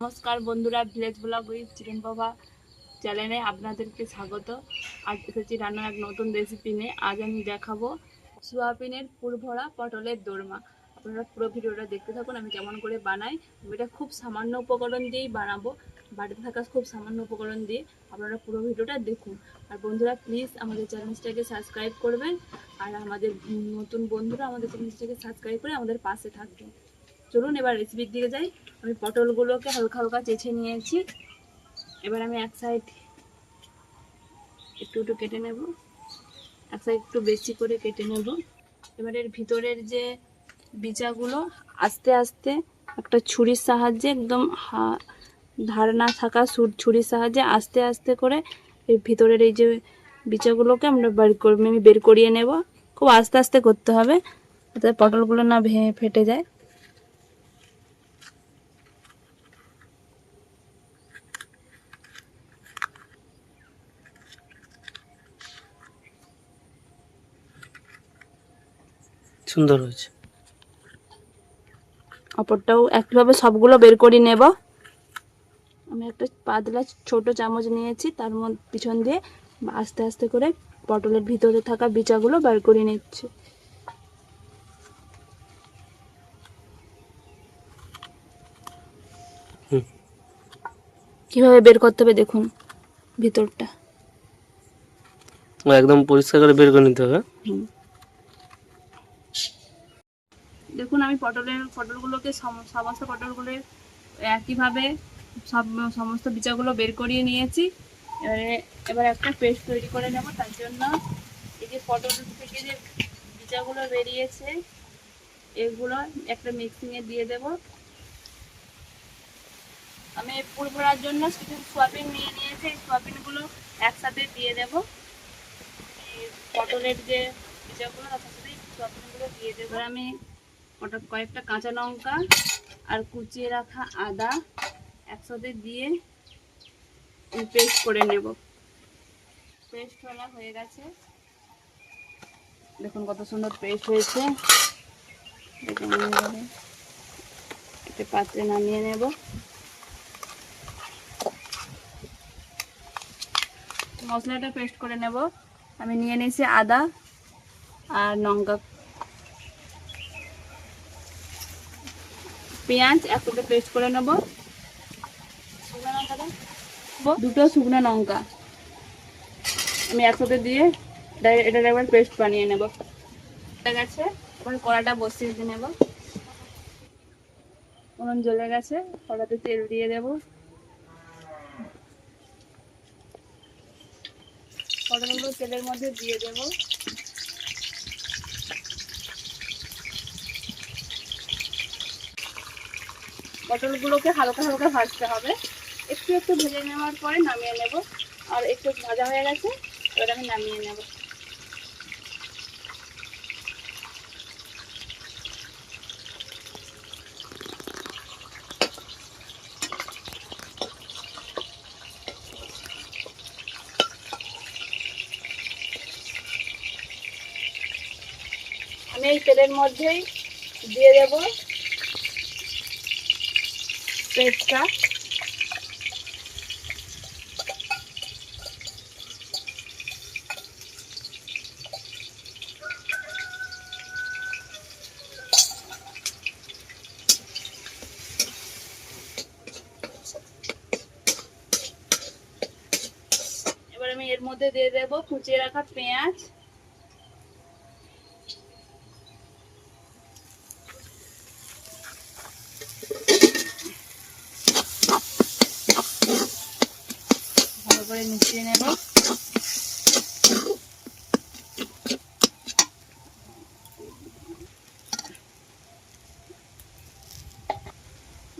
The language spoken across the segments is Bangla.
নমস্কার বন্ধুরা, ভিলেজ ব্লগ উইথ চিকেন বাবা চ্যানেলে আপনাদেরকে স্বাগত। আজ এসেছি রান্নার এক নতুন রেসিপি নিয়ে। আজ আমি দেখাবো সোয়াবিনের পুরভরা পটলের দোরমা। আপনারা পুরো ভিডিওটা দেখতে থাকুন, আমি কেমন করে বানাই। এটা খুব সামান্য উপকরণ দিয়েই বানাবো। বাড়িতে থাকা খুব সামান্য উপকরণ দিয়ে আপনারা পুরো ভিডিওটা দেখুন। আর বন্ধুরা প্লিজ আমাদের চ্যানেলটাকে সাবস্ক্রাইব করবেন। আর আমাদের নতুন বন্ধুরা আমাদের চ্যানেলটাকে সাবস্ক্রাইব করে আমাদের পাশে থাকবেন। চলুন এবার রেসিপির দিকে যাই। আমি পটলগুলোকে হালকা হালকা চেঁচে নিয়েছি। এবার আমি এক সাইড একটু একটু কেটে নেব। এক সাইড একটু বেশি করে কেটে নেব। এবার এর ভিতরের যে বিচাগুলো আস্তে আস্তে একটা ছুরির সাহায্যে একদম ধার না থাকা ছুর- ছুরির সাহায্যে আস্তে আস্তে করে এর ভিতরের এই যে বিচাগুলোকে আমরা বের আমি বের করিয়ে নেব। খুব আস্তে আস্তে করতে হবে, যাতে পটলগুলো না ভেঙে ফেটে যায়। সুন্দর হয়েছে। অপরটাও একইভাবে সবগুলো বের করে নেব। আমি একটা পাতলা ছোট চামচ নিয়েছি তার মধ্যে পিছন দিয়ে আস্তে আস্তে করে পটলের ভিতরে থাকা বিচাগুলো বের করে নিচ্ছি। কীভাবে বের করতে হবে দেখুন ভিতরটা। একদম পরিষ্কার করে বের করে নিতে হবে। হুম। দেখুন, আমি পটলের, পটলগুলোকে সম- সমস্ত পটলগুলো একইভাবে সব, সমস্ত বিচাগুলো বের করিয়ে নিয়েছি। এবারে, এবার একটা পেস্ট তৈরি করে নেব, তার জন্য এই যে পটল থেকে যে বিচাগুলো বেরিয়েছে, এগুলো একটা মিক্সিংয়ে দিয়ে দেব। আমি পুর ভরার জন্য কিছু সোয়াবিন নিয়ে নিয়েছি, এই সোয়াবিনগুলো একসাথে দিয়ে দেবো। পটলের যে বীজাগুলো, তার সাথে সোয়াবিনগুলো দিয়ে দেবো। আমি ওটা কয়েকটা কাঁচা লঙ্কা আর কুচিয়ে রাখা আদা একসাথে দিয়ে পেস্ট করে নেব। পেস্ট করা হয়ে গেছে। দেখুন কত সুন্দর পেস্ট হয়েছে। পাত্রে নামিয়ে নেব। মশলাটা পেস্ট করে নেব। আমি নিয়ে নিয়েছি আদা আর লঙ্কা পেঁয়াজ একসাথে পেস্ট করে নেব। দুটো শুকনো লঙ্কা। আমি একসাথে দিয়ে এটা- একবার পেস্ট বানিয়ে নেব। হয়ে গেছে। এবার কড়াটা বসিয়ে দিয়ে নেব। উনুন জ্বলে গেছে। কড়াতে তেল দিয়ে দেব। পটলগুলো তেলের মধ্যে দিয়ে দেবো। পটলগুলোকে হালকা হালকা ভাজতে হবে। একটু একটু ভেজে নেওয়ার পরে নামিয়ে নেব। আর একটু ভাজা হয়ে গেছে, এবার আমি নামিয়ে নেব। আমি এই তেলের মধ্যেই দিয়ে দেব পেস্টটা এবার আমি এর মধ্যে দিয়ে দেব কুচিয়ে রাখা পেঁয়াজ ভালো করে মিশিয়ে নেব।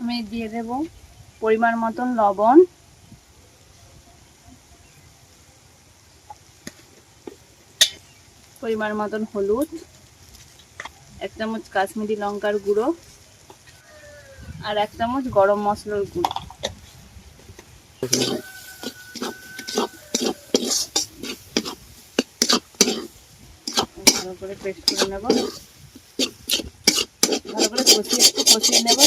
আমি দিয়ে দেব পরিমাণ মতন লবণ। পরিমাণ মতন হলুদ। এক চামচ কাশ্মীরি লঙ্কার গুঁড়ো। আর এক চামচ গরম মশলার গুঁড়ো। করে পেস্ট করে নেব। ভালো করে কষিয়ে একটু কষিয়ে নেব।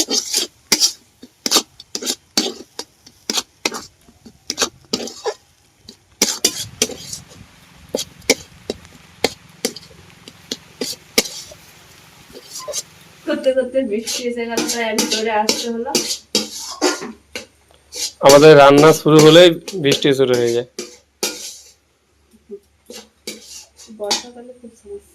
করতে করতে বৃষ্টি হলো। আমাদের রান্না শুরু হলেই বৃষ্টি শুরু হয়ে যায়। বর্ষাকালে খুব সমস্যা।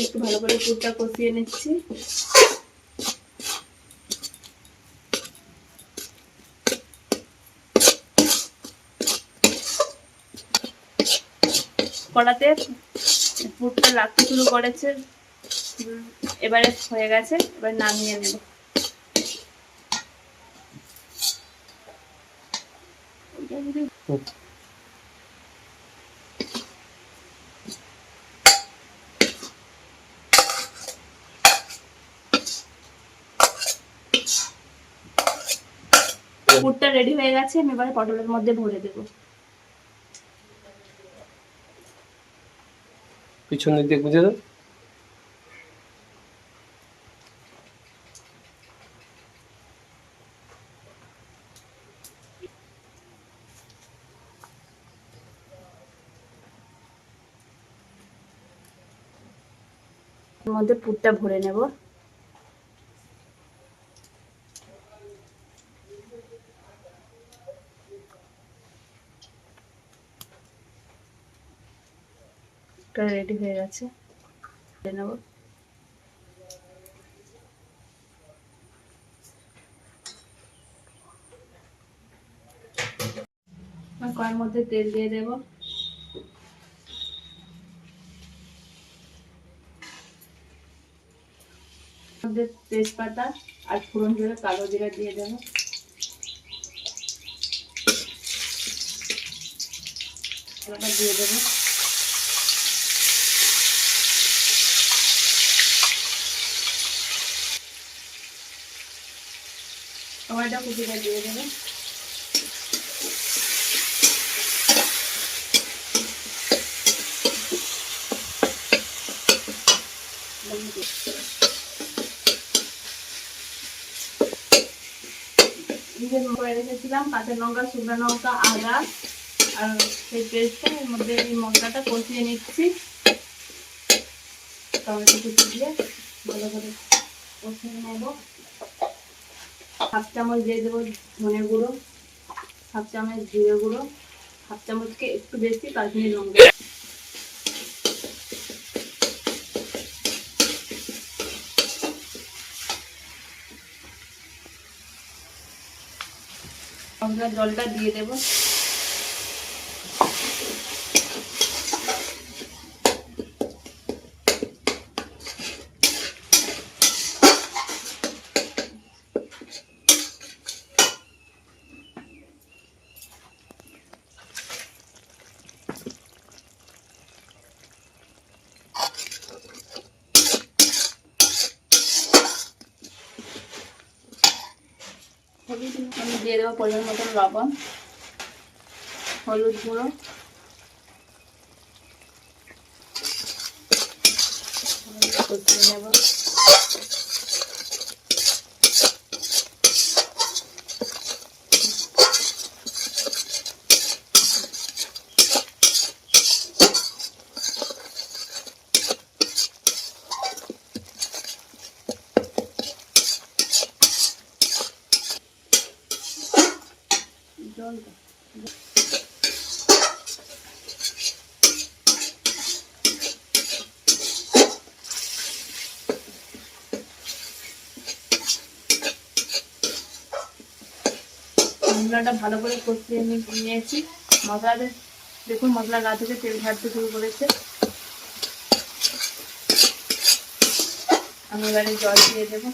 আমি একটু ভালো করে পুরটা কষিয়ে নিচ্ছি। কড়াতে পুরটা লাগতে শুরু করেছে। এবারে হয়ে গেছে, এবার নামিয়ে নেব। ওইটা পুরটা রেডি হয়ে গেছে আমি এবারে পটলের মধ্যে ভরে দেবো। পিছন দিক দিয়ে বুঝে দাও। মধ্যে পুরটা ভরে নেব। রেডি হয়ে গেছে। নেব। কড়াইয়ের মধ্যে তেল দিয়ে দেবো। তেজপাতা আর ফোড়ন দিয়ে কালো জিরা দিয়ে দেবো। দিয়ে দেবো। টমেটো কুচিটা দিয়ে দেবো। নিজের রেখেছিলাম, কাঁচা লঙ্কা, শুকনো লঙ্কা, আদা, আর সেই পেস্টটা এর মধ্যে এই মশলাটা কষিয়ে নিচ্ছি। টমেটো কুচি দিয়ে ভালো করে কষিয়ে নেব। হাফ চামচ দিয়ে দেবো ধনে গুঁড়ো, হাফ চামচ জিরে গুঁড়ো, হাফ চামচকে একটু বেশি কাশ্মীরি লঙ্কা। আমরা জলটা দিয়ে দেবো। আমি দিয়ে দেবো পরিমাণ মতন লবণ হলুদ গুঁড়ো কষিয়ে নেব জল দাও। মশলাটা ভালো করে কষিয়ে নিয়েছি। মশলাতে দেখুন মশলা গা থেকে তেল ঝাড়তে শুরু করেছে। আমি এবারে জল দিয়ে দেবো।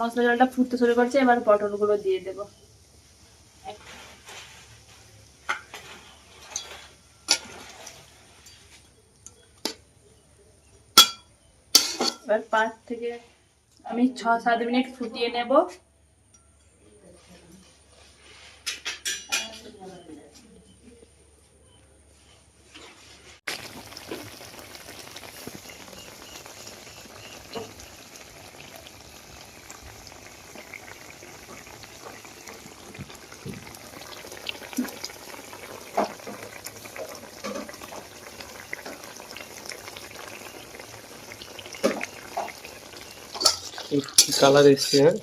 মশলা জলটা ফুটতে শুরু করছে, এবার পটলগুলো দিয়ে দেব। এবার পাঁচ থেকে আমি ছ সাত মিনিট ফুটিয়ে নেব। কালার এসছে হ্যাঁ?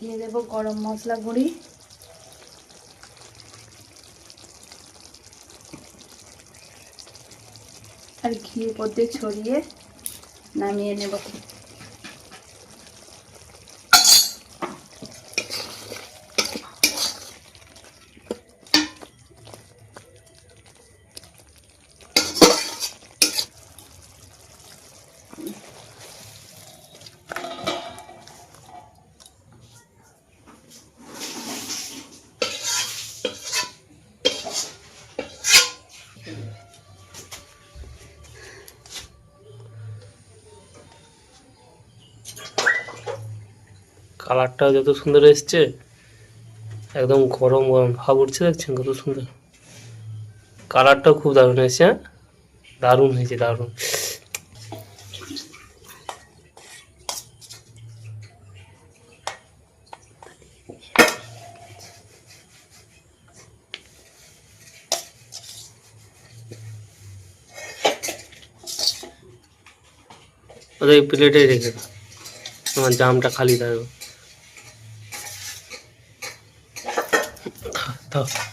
দিয়ে দেব গরম মশলা গুঁড়ি। ঘি উপর ছড়িয়ে নামিয়ে নেব। কালারটা যত সুন্দর এসছে, একদম গরম গরম ভাব উঠছে, দেখছেন কত সুন্দর। কালারটাও খুব দারুণ এসছে হ্যাঁ? দারুণ হয়েছে, দারুণ। ওদের প্লেটে রেখে আমার জামটা খালি থাকবে দাও